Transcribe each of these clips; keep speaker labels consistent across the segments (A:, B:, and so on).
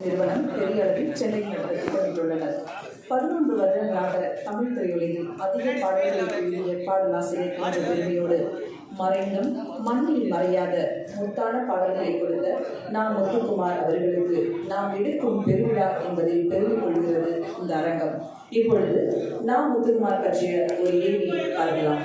A: நிறுவனம் பெரிய அளவில் சென்னையில் நடத்தி திட்டமிட்டுள்ளனர் பதினொன்று வருடங்களாக தமிழ் திரையுலகில் அதிக பாடல்களை எழுதிய பாடலாசிரியர் என்ற பெருமையோடு மறைந்தும் மண்ணில் மறையாத முத்தான பாடல்களை கொடுத்த நாம் முத்துக்குமார் அவர்களுக்கு நாம் எடுக்கும் பெருவிழா என்பதில் பெருமை கொள்கிறது இந்த அரங்கம். இப்பொழுது நாம் முத்துக்குமார் பற்றிய ஒரு ஏவி பார்க்கலாம்.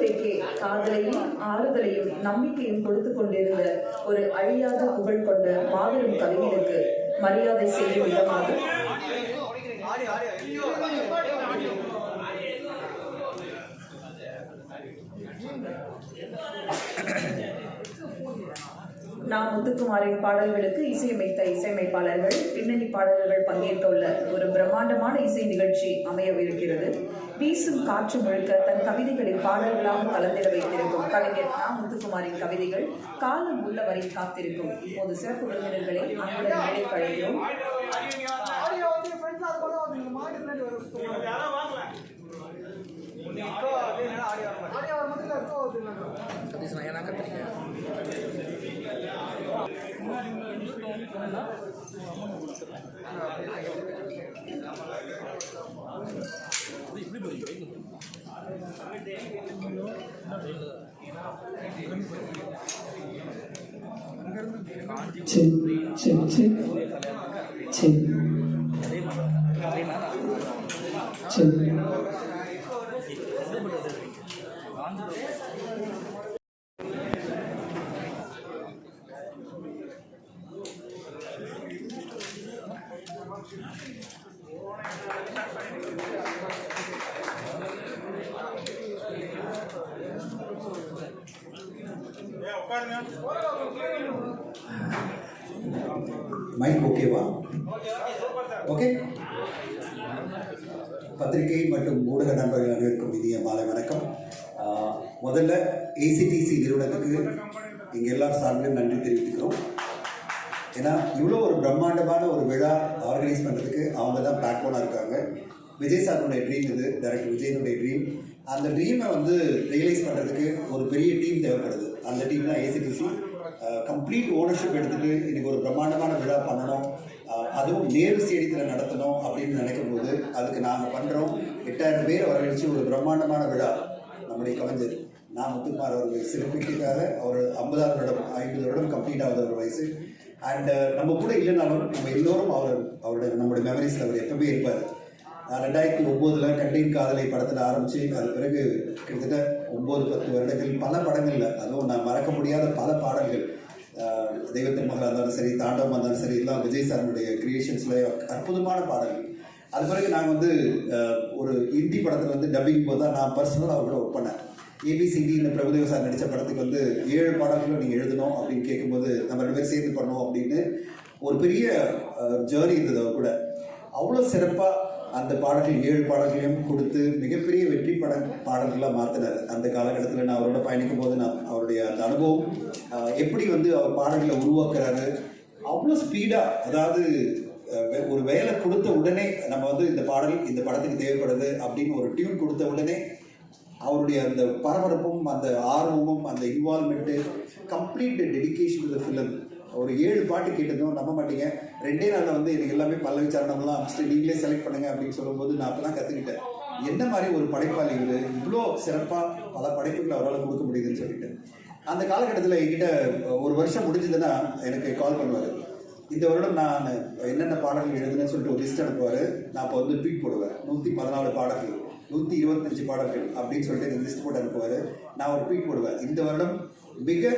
A: ஒரு காதலையும் ஆறுதலையும் நம்பிக்கையும் கொடுத்து கொண்டிருந்த ஒரு அழியாத புகழ் கொண்ட மாபெரும் கவிஞருக்கு மரியாதை செய்யும் விதமாக நாம் முத்துக்குமாரின் பாடல்களுக்கு இசையமைத்த இசையமைப்பாளர்கள் பின்னணி பாடல்கள் பங்கேற்றுள்ள ஒரு பிரம்மாண்டமான இசை நிகழ்ச்சி அமையவிருக்கிறது வீசும் காற்று முழுக்க தன் கவிதைகளை பாடல்களாக கலந்திட வைத்திருக்கும் கவிஞர் நா முத்துக்குமாரின் கவிதைகள் காலம் உள்ளவரை காத்திருக்கும் இப்போது சிறப்பு விருந்தினர்களை அன்புடன் மேடை கழிக்கிறோம்
B: வர
C: சதீஷ் நான் ஏன்னா கத்திரிக்கேன்
D: check check check check check
E: mic ஓகேவா ஓகே பத்திரிகை மற்றும் ஊடக நண்பர்கள் அனைவருக்கும் இனிய மாலை வணக்கம். முதல்ல ஏசிடிசி நிறுவனத்துக்கு இங்கே எல்லாரும் சார்பிலும் நன்றி தெரிவித்துக்கிறோம். ஏன்னா இவ்வளோ ஒரு பிரம்மாண்டமான ஒரு விழா ஆர்கனைஸ் பண்ணுறதுக்கு அவங்க தான் பேக் போனாக இருக்காங்க. விஜய் சாருடைய ட்ரீம் இது டேரக்டர் விஜயனுடைய ட்ரீம் அந்த ட்ரீமை வந்து ரியலைஸ் பண்ணுறதுக்கு ஒரு பெரிய டீம் தேவைப்படுது. அந்த டீம் தான் ஏசிடிசி கம்ப்ளீட் ஓனர்ஷிப் எடுத்துகிட்டு இன்னைக்கு ஒரு பிரம்மாண்டமான விழா பண்ணணும். அதுவும் நேரு ஸ்டேடியத்தில் நடத்தணும் அப்படின்னு நினைக்கும் போது அதுக்கு நாங்கள் பண்ணுறோம் எட்டாயிரம் பேர் வரவழைச்சு ஒரு பிரம்மாண்டமான விழா. நம்முடைய கலைஞர் நான் முத்துக்குமார் அவர்கள் சிறப்பிக்காக அவர் ஐம்பதாவது வருடம் ஐம்பது வருடம் கம்ப்ளீட் ஆகுது ஒரு வயசு. அண்ட் நம்ம கூட இல்லைனாலும் நம்ம எல்லோரும் அவர் அவருடைய நம்முடைய மெமரிஸில் அவர் எப்பவுமே இருப்பார். ரெண்டாயிரத்தி ஒம்போதில் கண்டேன் காதலை படத்தில் ஆரம்பித்து அது பிறகு கிட்டத்தட்ட ஒம்பது பத்து வருடங்கள் பல படங்களில் அதுவும் நான் மறக்க முடியாத பல பாடல்கள். தெய்வத்தின் மகளாக இருந்தாலும் சரி தாண்டவமாக இருந்தாலும் சரி எல்லாம் விஜய் சாருடைய கிரியேஷன்ஸில் அற்புதமான பாடல்கள். அது பிறகு நாங்கள் வந்து ஒரு ஹிந்தி படத்தில் வந்து டப்பிங் போது தான் நான் பர்சனலாக அவர் ஒர்க் பண்ணேன் ஏபிசிடி இந்த பிரபுதேவ சார் நடித்த படத்துக்கு வந்து ஏழு பாடல்களும் நீங்கள் எழுதணும் அப்படின்னு கேட்கும்போது நம்ம ரெண்டு பேரும் சேர்ந்து பண்ணோம் அப்படின்னு ஒரு பெரிய ஜேர்னி இருந்தது அவர் கூட. அவ்வளோ சிறப்பாக அந்த பாடல்கள் ஏழு பாடல்களையும் கொடுத்து மிகப்பெரிய வெற்றி பட பாடல்களாக மாற்றினார் அந்த காலகட்டத்தில் நான் அவரோட பயணிக்கும் போது நான் அவருடைய அந்த அனுபவம் எப்படி வந்து அவர் பாடல்களை உருவாக்குறாரு அவ்வளோ ஸ்பீடாக அதாவது ஒரு வேலை கொடுத்த உடனே நம்ம வந்து இந்த பாடல் இந்த படத்துக்கு தேவைப்படுது அப்படின்னு ஒரு டியூன் கொடுத்த உடனே அவருடைய அந்த பரபரப்பும் அந்த ஆர்வமும் அந்த involvement complete dedication the film ஒரு ஏழு பாட்டு கேட்டதும் நம்ப மாட்டீங்க. ரெண்டே நாளில் வந்து எனக்கு எல்லாமே பல்லவி சரணம்லாம் அமைச்சிட்டு நீங்களே செலக்ட் பண்ணுங்க அப்படின்னு சொல்லும்போது நான் அப்போ தான் கற்றுக்கிட்டேன் என்ன மாதிரி ஒரு படைப்பாளி இவர்? இவ்வளோ சிறப்பாக பல படைப்புகளை அவரால் கொடுக்க முடியுதுன்னு சொல்லிட்டு. அந்த காலகட்டத்தில் என்கிட்ட ஒரு வருஷம் முடிஞ்சதுன்னா எனக்கு கால் பண்ணுவார். இந்த வருடம் நான் என்னென்ன பாடல்கள் எழுதுனேன்னு சொல்லிட்டு ஒரு லிஸ்ட் அனுப்புவார். நான் அப்போ வந்து ட்வீட் போடுவேன். நூற்றி பதினாலு பாடல்கள் நூற்றி இருபத்தஞ்சு பாடல்கள் அப்படின்னு சொல்லிட்டு இந்த லிஸ்ட் போட்டு அனுப்புவார். நான் ஒரு ட்வீட் போடுவேன். இந்த வருடம் மிக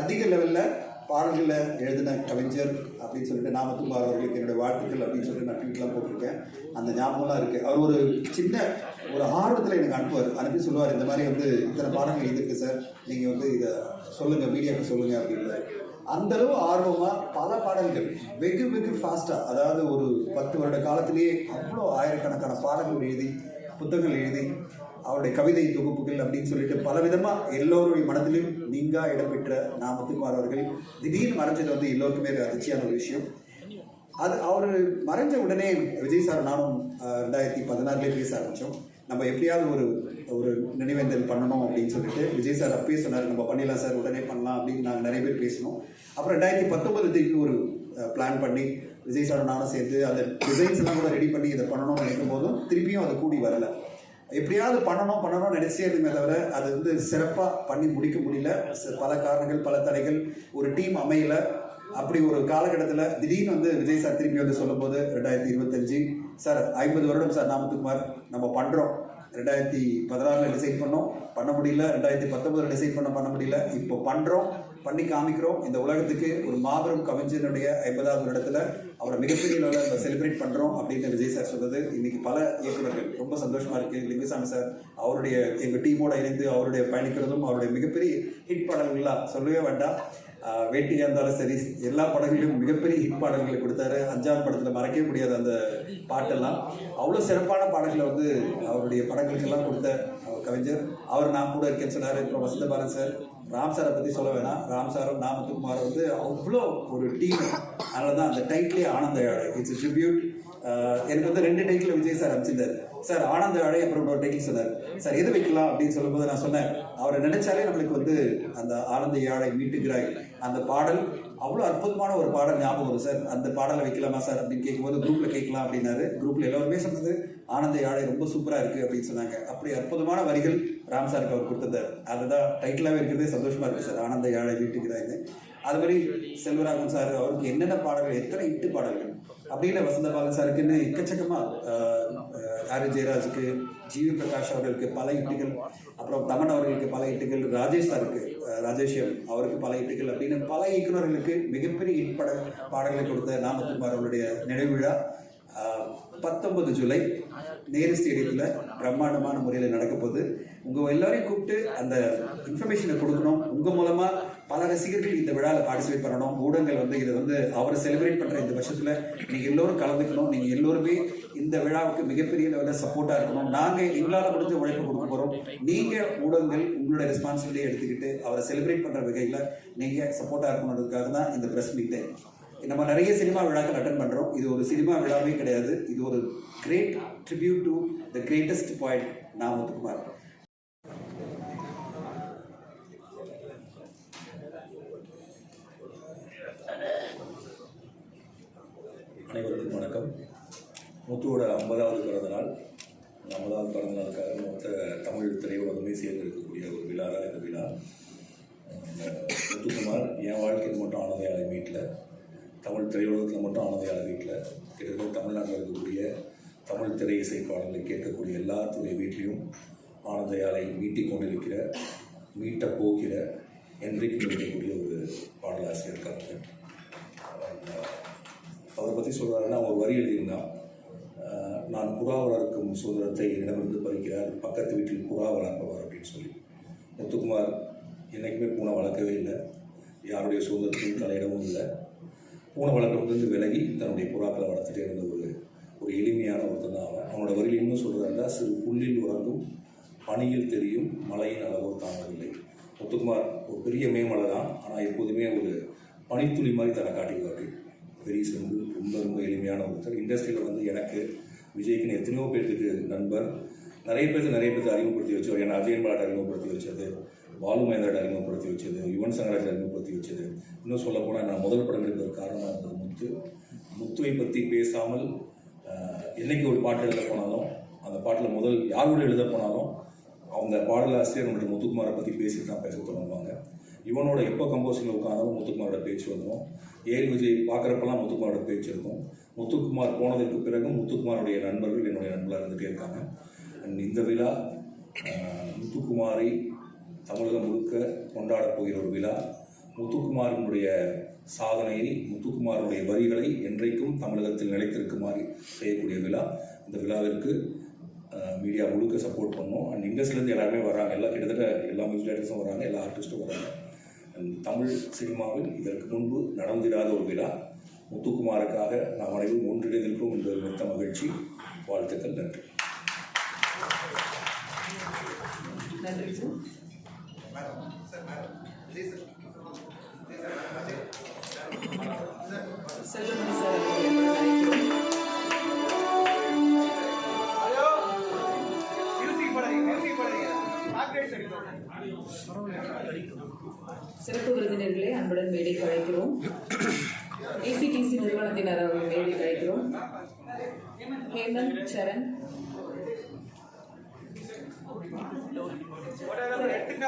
E: அதிக லெவலில் பாடல்களை எழுதின கவிஞர் அப்படின்னு சொல்லிட்டு நாமத்துமார் அவர்களுக்கு என்னுடைய வாழ்த்துக்கள் அப்படின்னு சொல்லிட்டு நான் ட்வீட்லாம் போட்டிருக்கேன். அந்த ஞாபகம்லாம் இருக்குது அவர் ஒரு சின்ன ஒரு ஆர்வத்தில் எனக்கு அனுப்புவார். அனுப்பி சொல்லுவார் இந்த மாதிரி வந்து இத்தனை பாடங்கள் எழுதிருக்கு சார். நீங்கள் வந்து இதை சொல்லுங்கள் மீடியாவுக்கு சொல்லுங்கள் அப்படின்னு அந்தளவு ஆர்வமாக பல பாடல்கள் வெகு வெகு ஃபாஸ்ட்டாக அதாவது ஒரு பத்து வருட காலத்திலேயே அவ்வளோ ஆயிரக்கணக்கான பாடல்கள் எழுதி புத்தகங்கள் எழுதி அவருடைய கவிதை தொகுப்புகள் அப்படின்னு சொல்லிட்டு பல விதமாக எல்லோருடைய மனதிலையும் நீங்கா இடம்பெற்ற நாமத்துக்குமார் அவர்கள் திடீர்னு மறைஞ்சது வந்து எல்லோருக்குமே ஒரு அதிர்ச்சியான ஒரு விஷயம். அது அவர் மறைஞ்ச உடனே விஜய் சார் நானும் ரெண்டாயிரத்தி பதினாறுலேயே பேச ஆரம்பித்தோம் நம்ம எப்படியாவது ஒரு ஒரு நினைவேந்தல் பண்ணணும் அப்படின்னு சொல்லிட்டு விஜய் சார் அப்பயே சொன்னார் நம்ம பண்ணிடலாம் சார் உடனே பண்ணலாம் அப்படின்னு நாங்கள் நிறைய பேர் பேசினோம். அப்புறம் ரெண்டாயிரத்தி பத்தொன்பது தேதிக்கு ஒரு பிளான் பண்ணி விஜய் சார் நானும் சேர்த்து அந்த டிசைன்ஸ் எல்லாம் கூட ரெடி பண்ணி இதை பண்ணணும்னு நினைக்கும் போதும் திருப்பியும் அது கூடி வரல. எப்படியாவது பண்ணணும் பண்ணணும்னு நினைச்சே இருந்தமே தவிர அது வந்து சிறப்பாக பண்ணி முடிக்க முடியல. ச- பல காரணங்கள் பல தடைகள் ஒரு டீம் அமையல. அப்படி ஒரு காலகட்டத்தில் திடீர்னு வந்து விஜய் சார் திரும்பி வந்து சொல்லும்போது ரெண்டாயிரத்தி இருபத்தஞ்சு சார் ஐம்பது வருடம் சார் நாமத்துக்குமார் நம்ம பண்ணுறோம் ரெண்டாயிரத்தி பதினாறில் டிசைட் பண்ணோம் பண்ண முடியல. ரெண்டாயிரத்தி பத்தொம்பதில் டிசைட் பண்ண பண்ண முடியல. இப்போ பண்ணுறோம் பண்ணி காமிக்கிறோம். இந்த உலகத்துக்கு ஒரு மாபெரும் கவிஞனுடைய ஐம்பதாவது வருடத்துல அவரை மிகப்பெரிய லெவலில் நம்ம செலிப்ரேட் பண்ணுறோம் அப்படின்னு விஜய் சார் சொன்னது இன்னைக்கு பல இயக்குநர்கள் ரொம்ப சந்தோஷமா இருக்கு. லிங்குசாமி சார் அவருடைய எங்கள் டீமோட இணைந்து அவருடைய பயணிக்கிறதும் அவருடைய மிகப்பெரிய ஹிட் பாடல்கள்லாம் சொல்லவே வேண்டாம். வேட்டியாக இருந்தாலும் சரி எல்லா படங்களிலும் மிகப்பெரிய ஹிட் பாடல்களை கொடுத்தாரு. அஞ்சாறு படத்தில் மறக்கவே முடியாத அந்த பாட்டெல்லாம். அவ்வளோ சிறப்பான பாடல்களை வந்து அவருடைய படங்களுக்கெல்லாம் கொடுத்த கவிஞர். அவர் நான் கூட இருக்கேன்னு சொன்னார். இப்போ வசந்த சார். ராம் சாரை பற்றி சொல்ல வேணாம். ராம் சாரும் நாமத்துக்குமார் வந்து அவ்வளோ ஒரு டீம் அதனால தான் அந்த டைட்டிலே ஆனந்த இட்ஸ் ட்ரிபியூட் எனக்கு வந்து ரெண்டு டைட்டில் விஜய் சார் அமைச்சிருந்தார். சார் ஆனந்த யாழை அப்புறம் ஒரு டைட்டில் சொன்னார். சார் எது வைக்கலாம் அப்படின்னு சொல்லும்போது நான் சொன்னேன். அவரை நினைச்சாலே நம்மளுக்கு வந்து அந்த ஆனந்த யாழை மீட்டுகிறாய் அந்த பாடல் அவ்வளோ அற்புதமான ஒரு பாடல் ஞாபகம் வரும் சார். அந்த பாடலை வைக்கலாமா சார் அப்படின்னு கேட்கும்போது குரூப்பில் கேட்கலாம் அப்படின்னாரு. குரூப்பில் எல்லாருமே சொன்னது ஆனந்த யாழை ரொம்ப சூப்பராக இருக்குது அப்படின்னு சொன்னாங்க. அப்படி அற்புதமான வரிகள் ராம் சாருக்கு அவர் கொடுத்ததார் அதுதான் டைட்டிலாகவே இருக்கிறதே சந்தோஷமாக இருக்குது சார் ஆனந்த யாழை வீட்டுக்கிறாய்னு அது மாதிரி செல்வராகவன் சார் அவருக்கு என்னென்ன பாடல்கள் எத்தனை இட்டு பாடல்கள்? அப்படின்னு வசந்த பாலன் சாருக்குன்னு எக்கச்சக்கமாக ஆர். ஜெயராஜுக்கு ஜிவி பிரகாஷ் அவர்களுக்கு பல இட்டுகள் அப்புறம் தமன் அவர்களுக்கு பல இட்டுகள் ராஜேஷ் சாருக்கு அஹ், அவருக்கு பல இட்டுகள் அப்படின்னு பல இயக்குநர்களுக்கு மிகப்பெரிய ஹிட் பட பாடல்களை கொடுத்த நாமக்குமார் அவருடைய நினைவு விழா பத்தொன்பது ஜூலை நேரு ஸ்டேடியத்தில் பிரம்மாண்டமான முறையில் நடக்க போகுது உங்கள் எல்லாரையும் கூப்பிட்டு அந்த இன்ஃபர்மேஷனை கொடுக்கணும். உங்கள் மூலமாக பல ரசிகர்கள் இந்த விழாவில் பார்ட்டிசிபேட் பண்ணணும். ஊடகங்கள் வந்து இதை வந்து அவரை செலிப்ரேட் பண்ணுற இந்த பட்சத்தில் நீங்கள் எல்லோரும் கலந்துக்கணும். நீங்கள் எல்லோருமே இந்த விழாவுக்கு மிகப்பெரிய லெவலில் சப்போர்ட்டாக இருக்கணும். நாங்கள் எங்களால் முடிஞ்ச உழைப்பு கொடுக்க போகிறோம் நீங்கள் ஊடகங்கள் உங்களோட ரெஸ்பான்சிபிலிட்டியை எடுத்துக்கிட்டு அவரை செலிப்ரேட் பண்ணுற வகையில் நீங்கள் சப்போர்ட்டாக இருக்கணுன்றதுக்காக தான் இந்த ப்ரெஸ் மீட்டை நம்ம நிறைய சினிமா விழாக்கள் அட்டன் பண்ணுறோம் இது ஒரு சினிமா விழாவே கிடையாது. இது ஒரு great tribute to the greatest point நாமத்துக்குமார்
F: அனைவருக்கும் வணக்கம். முத்துவோட ஐம்பதாவது பிறந்த நாள் இந்த ஐம்பதாவது பிறந்த நாளுக்காக மொத்த தமிழ் திரையுலகமே சேர்ந்து இருக்கக்கூடிய ஒரு விழா தான் இந்த விழா. முத்துக்குமார் என் வாழ்க்கையில் மட்டும் ஆனந்தையாளை வீட்டில் தமிழ் திரையுலகத்தில் மட்டும் ஆனந்தையாளை வீட்டில் கிட்டத்தட்ட தமிழ்நாட்டில் இருக்கக்கூடிய தமிழ் திரை இசை பாடல்களை கேட்கக்கூடிய எல்லாத்துடைய வீட்லேயும் ஆனந்தையாலை மீட்டிக் கொண்டிருக்கிற மீட்ட போகிற என்றைக்கு இருக்கக்கூடிய ஒரு பாடலாசிரியர் இருக்காங்க பற்றி சொல்கிறாருன்னா ஒரு வரி எழுதியிருந்தான் நான் புறா வளர்க்கும் சுதந்திரத்தை என்னிடமிருந்து பறிக்கிறார். பக்கத்து வீட்டில் புறா வளர்ப்பவர் அப்படின்னு சொல்லி. முத்துக்குமார் என்றைக்குமே பூனை வளர்க்கவே இல்லை. யாருடைய சுதந்திரத்தையும் தலையிடவும் இல்லை. பூனை வளர்க்குறதுலேருந்து விலகி தன்னுடைய புறாக்களை வளர்த்துட்டே இருந்த ஒரு ஒரு எளிமையான ஒருத்தன் தான் அவன். அவனோட வரியில் இன்னும் சொல்கிறாருந்தா சிறு புல்லில் உறங்கும் பனியில் தெரியும் மலையின் அளவோ தாங்கவில்லை. முத்துக்குமார் ஒரு பெரிய மேமலை தான். ஆனால் எப்போதுமே ஒரு பனித்துளி மாதிரி தன்னை காட்டிக்குவார்கள் வெரி வந்து ரொம்ப ரொம்ப எளிமையான ஒருத்தர். இண்டஸ்ட்ரியில் வந்து எனக்கு விஜய்க்குன்னு எத்தனையோ பேர்த்துக்கு நண்பர். நிறைய பேருக்கு நிறைய பேர் அறிமுகப்படுத்தி வச்சவர். ஏன்னா அஜயன் பாலாட் அறிமுகப்படுத்தி வச்சது பாலு மகேந்திரன் அறிமுகப்படுத்தி வச்சது யுவன் சங்கராஜ் அறிமுகப்படுத்தி வச்சது. இன்னும் சொல்லப்போனால் நான் முதல் படம் எடுப்பதற்கு காரணமாக இருந்தது முத்து. முத்துவை பற்றி பேசாமல் என்னைக்கு ஒரு பாட்டு எழுத போனாலும் அந்த பாட்டில் முதல் யாரோட எழுத போனாலும் அவங்க பாடலாசிரியர் நம்மளுடைய முத்துக்குமாரை பற்றி பேசிட்டு தான் பேச தொடங்குவாங்க. இவனோட எப்போ கம்போசிங்கில் உட்காந்தாலும் முத்துக்குமாரோட பேச்சு வந்துடும் ஏஎல் விஜய் பார்க்குறப்பெல்லாம் முத்துக்குமாரோட பேச்சு இருக்கும். முத்துக்குமார் போனதற்கு பிறகும் முத்துக்குமாருடைய நண்பர்கள் என்னுடைய நண்பர்களாக இருந்துகிட்டே இருக்காங்க. அண்ட் இந்த விழா முத்துக்குமாரை தமிழகம் முழுக்க கொண்டாடப் போகிற ஒரு விழா. முத்துக்குமாரினுடைய சாதனையை முத்துக்குமாருடைய வரிகளை என்றைக்கும் தமிழகத்தில் நிலைத்திருக்குமாறு செய்யக்கூடிய விழா. இந்த விழாவிற்கு மீடியா முழுக்க சப்போர்ட் பண்ணோம். அண்ட் இண்டஸ்ட்ரியிலேருந்து எல்லாருமே வராங்க. எல்லா கிட்டத்தட்ட எல்லா மியூசிக் டைரக்டர்ஸும் வராங்க. எல்லா ஆர்டிஸ்ட்டும் வராங்க. தமிழ் சினிமாவில் இதற்கு முன்பு நடந்திராத ஒரு விழா. முத்துக்குமாருக்காக நாம் அனைவரும் ஒன்றிணைந்திருக்கிறோம் என்பது மிக்க மகிழ்ச்சி. வாழ்த்துக்கள் நன்றி.
A: நன்றி சார். சிறப்பு விருந்தினர்களை அன்புடன் மேடைக்கு அழைக்கிறோம். ஏசிடிசி நிறுவனத்தினர் அவர்கள் மேடைக்கு அழைக்கிறோம். ஹேமந்த் சரண்.
B: போடாத எடுத்துட்டு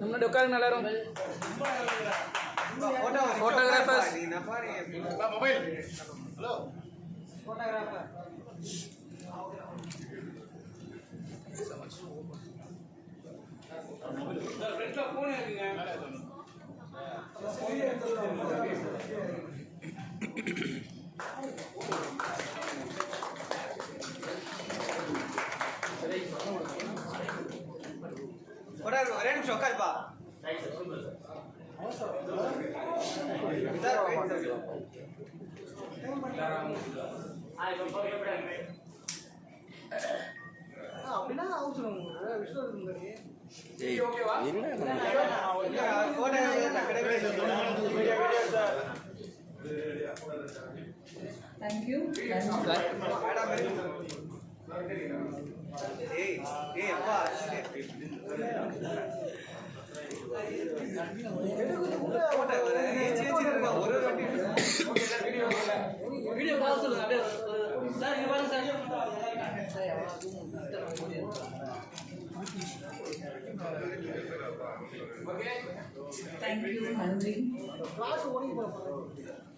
C: முன்னாடி உட்காருங்க எல்லாரும்
B: போட்டோ
C: Photographers.
B: நீ நான் பாருங்க மொபைல். ஹலோ. ஒரே நிமிஷம் உட்காருப்பா. அப்படின்னா அவசரம் உங்களுக்கு. விஸ்வநாதன் முன்னாடி. இல்ல, photo கிடையாது.
A: தேங்க்யூ நன்றி
B: மேடம் ஏய் ஏய் அப்பா போட்டோ ஏய் சீ சீ இருக்கா ஒரு ஒரு வாட்டி
C: வீடியோ பார்க்க சொல்லுங்க அப்படியே சார் இங்க பாருங்க சார்
A: தேங்க்யூ நன்றி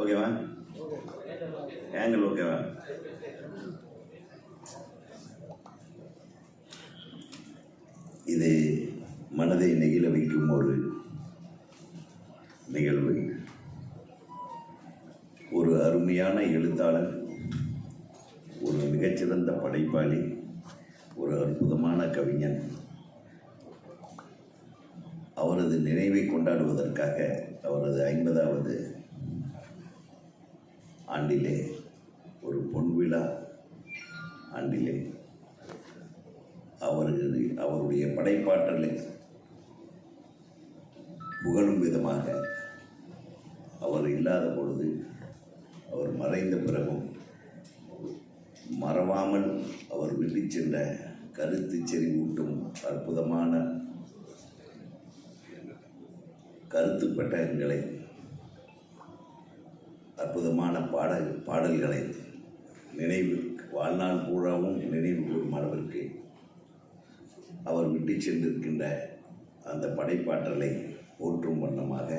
G: ஓகேவா ஆங்கிள் ஓகேவா இது மனதை ஒரு நிகழ்வு ஒரு அருமையான எழுத்தாளர் ஒரு மிகச்சிறந்த படைப்பாளி ஒரு அற்புதமான கவிஞன். அவரது நினைவை கொண்டாடுவதற்காக அவரது ஐம்பதாவது ஆண்டிலே ஒரு பொன்விழா ஆண்டிலே அவரது அவருடைய படைப்பாற்றலை புகழும் விதமாக அவர் இல்லாத பொழுது அவர் மறைந்த பிறகும் மறவாமல் அவர் விட்டுச் சென்ற கருத்து செறிவூட்டும் அற்புதமான கருத்து பெட்டகங்களை அற்புதமான பாட பாடல்களை நினைவு வாழ்நாள் பூராவும் நினைவு கூறும் அளவிற்கு அவர் விட்டு சென்றிருக்கின்ற அந்த படைப்பாற்றலை போற்றும் வண்ணமாக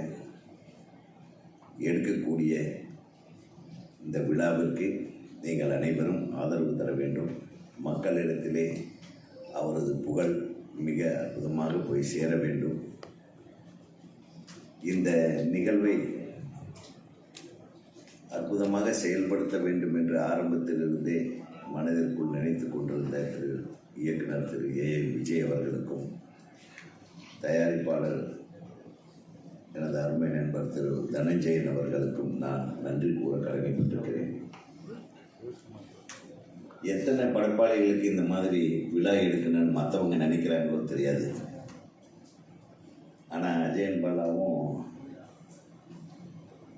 G: எடுக்கக்கூடிய இந்த விழாவிற்கு நீங்கள் அனைவரும் ஆதரவு தர வேண்டும். மக்களிடத்திலே அவரது புகழ் மிக அற்புதமாக போய் சேர வேண்டும். இந்த நிகழ்வை அற்புதமாக செயல்படுத்த வேண்டும் என்று ஆரம்பத்திலிருந்தே மனதிற்குள் நினைத்து கொண்டிருந்த திரு இயக்குனர் திரு ஏ விஜய் அவர்களுக்கும் தயாரிப்பாளர் எனது அருமை நண்பர் திரு தனஞ்சயன் அவர்களுக்கும் நான் நன்றி கூற கடமைப்பட்டிருக்கிறேன். எத்தனை படைப்பாளிகளுக்கு இந்த மாதிரி விழா எடுக்கணும்னு மற்றவங்க நினைக்கிறாங்களோ தெரியாது. ஆனால் அஜயன் பாலாவும்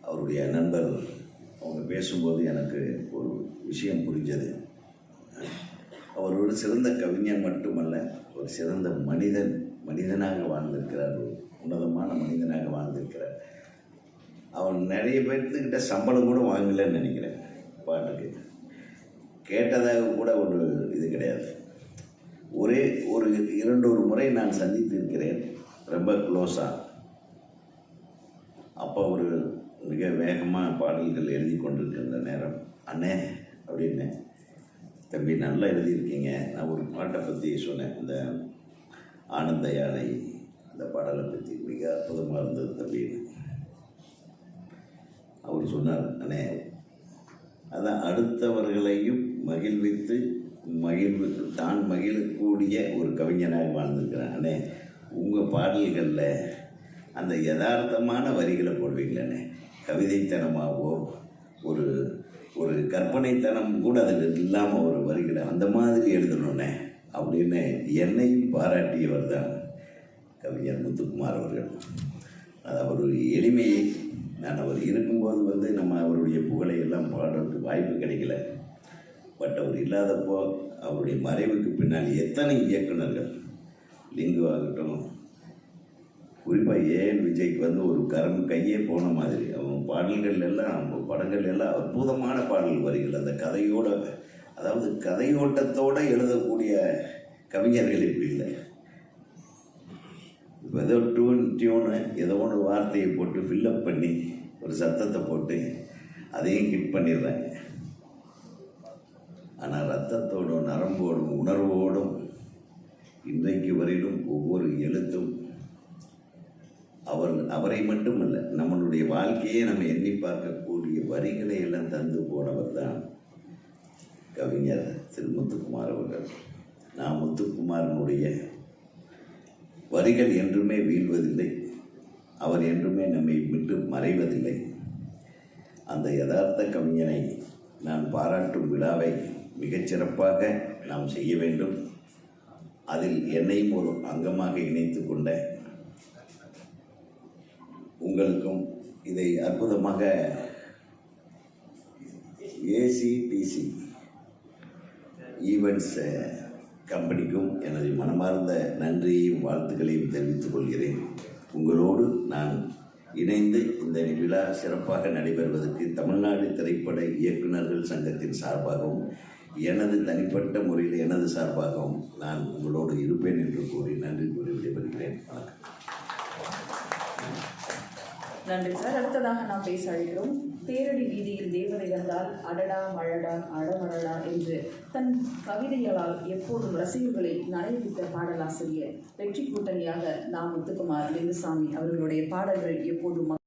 G: அவருடைய நண்பர் அவங்க பேசும்போது எனக்கு ஒரு விஷயம் புரிஞ்சது. ஒரு சிறந்த கவிஞன் மட்டுமல்ல ஒரு சிறந்த மனிதன் மனிதனாக வாழ்ந்திருக்கிறார் ஒரு உன்னதமான மனிதனாக வாழ்ந்திருக்கிறார். அவன் நிறைய பேர்த்துக்கிட்ட சம்பளம் கூட வாங்கலைன்னு நினைக்கிறேன் பாட்டுக்கு. கேட்டதாக கூட ஒரு இது கிடையாது. ஒரே ஒரு இரண்டு ஒரு முறை நான் சந்தித்திருக்கிறேன் ரொம்ப க்ளோஸாக அப்போ ஒரு மிக வேகமாக பாடல்கள் எழுதி கொண்டிருக்கின்ற நேரம். அண்ணே அப்படின்னு. தம்பி நல்லா எழுதியிருக்கீங்க. நான் ஒரு பாட்டை பற்றி சொன்னேன். அந்த ஆனந்த யானை அந்த பாடலை பற்றி மிக அற்புதமாக இருந்தது தம்பின்னு அவர் சொன்னார் அண்ணே அதான் அடுத்தவர்களையும் மகிழ்வித்து மகிழ்வு தான் மகிழக்கூடிய ஒரு கவிஞனாக வாழ்ந்திருக்கிறேன் அண்ணே உங்கள் பாடல்களில் அந்த யதார்த்தமான வரிகளை போடுவீங்களே கவிதைத்தனமாகவோ ஒரு ஒரு கற்பனைத்தனம் கூட அதில் இல்லாமல் ஒரு வருகிறார் அந்த மாதிரி எழுதணுன்னே அப்படின்னு என்னையும் பாராட்டியவர் தான் கவிஞர் முத்துக்குமார் அவர்கள். அது அவர் எளிமையை நான் அவர் இருக்கும்போது வந்து நம்ம அவருடைய புகழை எல்லாம் பாடுறதுக்கு வாய்ப்பு கிடைக்கல. பட் அவர் இல்லாதப்போ அவருடைய மறைவுக்கு பின்னால் எத்தனை இயக்குனர்கள் லிங்கு ஆகட்டும் குறிப்பாக ஏஎன் விஜய்க்கு வந்து ஒரு கரம் கையே போன மாதிரி? அவன் பாடல்கள் எல்லாம் அவங்க படங்கள் எல்லாம் அற்புதமான பாடல் வரிகள் அந்த கதையோட அதாவது கதையோட்டத்தோடு எழுதக்கூடிய கவிஞர்கள் இப்படி இல்லை. இப்போ ஏதோ டூன் டியூனு ஏதோ ஒன்று வார்த்தையை போட்டு ஃபில்லப் பண்ணி ஒரு சத்தத்தை போட்டு அதையும் ஹிட் பண்ணிடுறாங்க. ஆனால் ரத்தத்தோடும் நரம்போடும் உணர்வோடும் இன்றைக்கு வரையிலும் ஒவ்வொரு எழுத்தும் அவர் அவரை மட்டுமல்ல நம்மளுடைய வாழ்க்கையே நம்ம எண்ணி பார்க்கக்கூடிய வரிகளை எல்லாம் தந்து போனவர் தான் கவிஞர் திரு முத்துக்குமார் அவர்கள். நான் முத்துக்குமாரனுடைய வரிகள் என்றுமே வீழ்வதில்லை. அவர் என்றுமே நம்மை விட்டு மறைவதில்லை. அந்த யதார்த்த கவிஞனை நான் பாராட்டும் விழாவை மிகச்சிறப்பாக நாம் செய்ய வேண்டும். அதில் என்னையும் ஒரு அங்கமாக இணைத்து கொண்ட உங்களுக்கும் இதை அற்புதமாக ஏசிடிசி ஈவெண்ட்ஸ் கம்பெனிக்கும் எனது மனமார்ந்த நன்றியையும் வாழ்த்துக்களையும் தெரிவித்துக் கொள்கிறேன். உங்களோடு நான் இணைந்து இந்த விழா சிறப்பாக நடைபெறுவதற்கு தமிழ்நாடு திரைப்பட இயக்குநர்கள் சங்கத்தின் சார்பாகவும் எனது தனிப்பட்ட முறையில் எனது சார்பாகவும் நான் உங்களோடு இருப்பேன் என்று கூறி நன்றி கூறி விடைபெறுகிறேன். வணக்கம்.
A: நன்றி சார். அடுத்ததாக நாம் பேச அழைக்கிறோம் தேரடி வீதியில் தேவதை வந்தால் அடடா மழடா அடமழடா என்று தன் கவிதைகளால் எப்போதும் ரசிகர்களை நனைவித்த பாடலாசிரியர் வெற்றி கூட்டணியாக நாம் முத்துக்குமார் லிங்குசாமி அவர்களுடைய பாடல்கள் எப்போதும்